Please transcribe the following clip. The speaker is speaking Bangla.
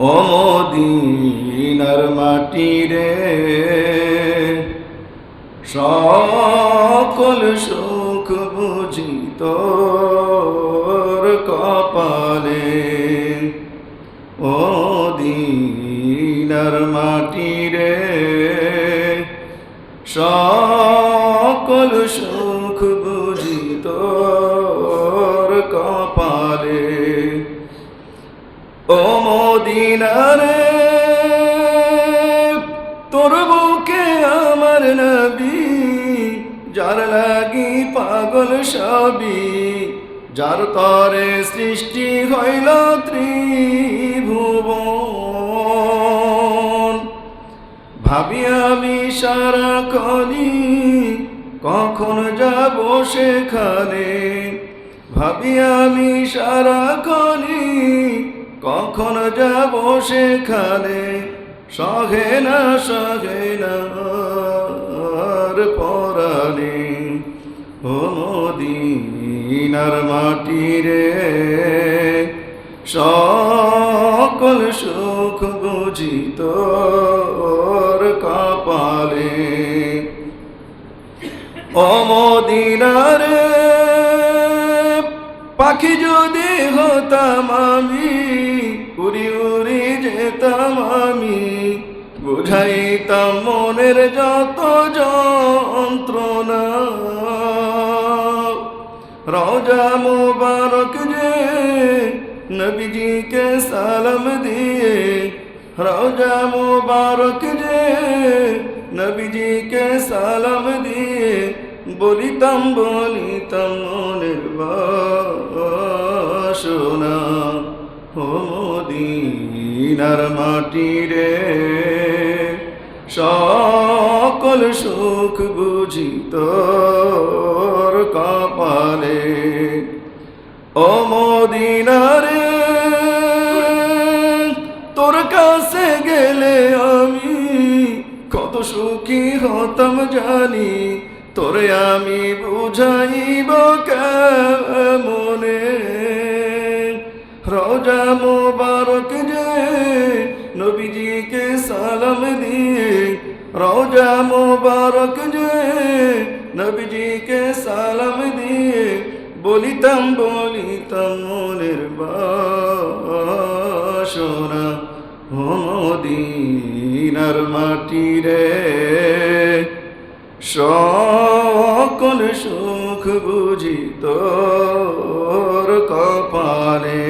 ও মাটি রে সকল সুখ বুঝি তোর কপালে। ও দিনার মাটি রে সকল সুখ বুঝি তোর কপালে। মদিনারে, তোর বুকে আমার নবী, যার লাগি পাগল সবই, যার তরে সৃষ্টি হইল ত্রিভুবন। ভাবি আমি সারা কলি, কখন যাব সেখানে? ভাবি আমি সারা কলি কখন যাব সেখানে? সহে না সহে না পরাণে। ও মদিনার মাটি রে, সকল সুখ বুঝি তোর কপালে। অমদিনারে পাখি যদি হতাম আমি, উড়ি উড়ি যেতাম আমি। বুঝাইতাম মনের যত যন্ত্রণা। রোজা মুবারক যে নবীজিকে সালাম দিয়ে রোজা মুবারক যে নবীজিকে সালাম দিয়ে, বলিতাম বলিতাম মনের বাসনা ও মদিনার মাটি রে। সকল সুখ বুঝি তোর কপালে। ও মদিনারে, তোর কাছে গেলে আমি কত সুখী হতাম জানি। তোরে আমি বুঝাইব কেমনে? নবীজিকে সালাম দিয়ে রোজা মোবারক যে নবীজিকে সালাম দিয়ে বলিতাম বলিতাম মনের বাসনা মদিনার মাটি রে। সকল সুখ বুঝি তোর কপালে।